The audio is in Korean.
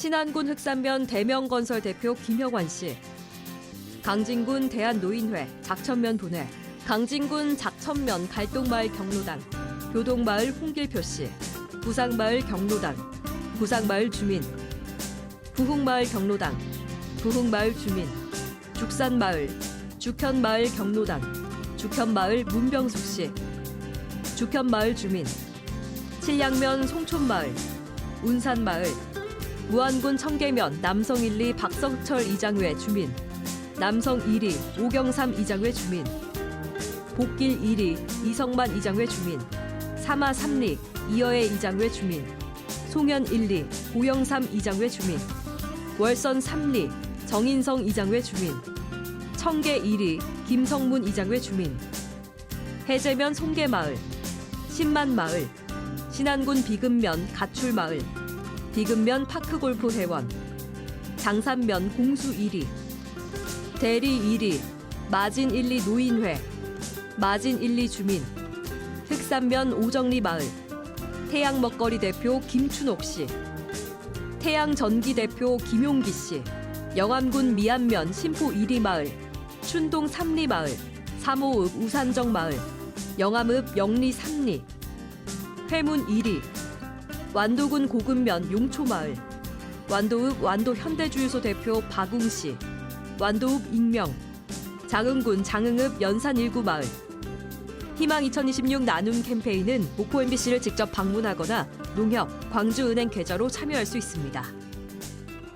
신안군 흑산면 대명건설 대표 김혁환 씨, 강진군 대한노인회 작천면 분회, 강진군 작천면 갈동마을 경로당, 교동마을 홍길표 씨, 부상마을 경로당, 부상마을 주민, 부흥마을 경로당, 부흥마을 주민, 죽산마을, 죽현마을 경로당, 죽현마을 문병숙 씨, 죽현마을 주민, 칠량면 송촌마을, 운산마을, 무안군 청계면 남성 1리 박성철 이장회 주민, 남성 1리 오경삼 이장회 주민, 복길 1리 이성만 이장회 주민, 사마 3리 이어의 이장회 주민, 송현 1리 고영삼 이장회 주민, 월선 3리 정인성 이장회 주민, 청계 1리 김성문 이장회 주민, 해제면 송계마을, 신만마을, 신안군 비금면 가출마을, 비금면 파크골프 회원, 장산면 공수 1위, 대리 1위, 마진 1리 노인회, 마진 1리 주민, 흑산면 오정리 마을, 태양 먹거리 대표 김춘옥 씨, 태양 전기 대표 김용기 씨, 영암군 미안면 신포 1리 마을, 춘동 3리 마을, 삼호읍 우산정 마을, 영암읍 영리 3리, 회문 1리, 완도군 고금면 용초마을, 완도읍 완도 현대주유소 대표 박웅 씨, 완도읍 익명, 장흥군 장흥읍 연산 1구 마을. 희망 2026 나눔 캠페인은 목포 MBC를 직접 방문하거나 농협, 광주은행 계좌로 참여할 수 있습니다.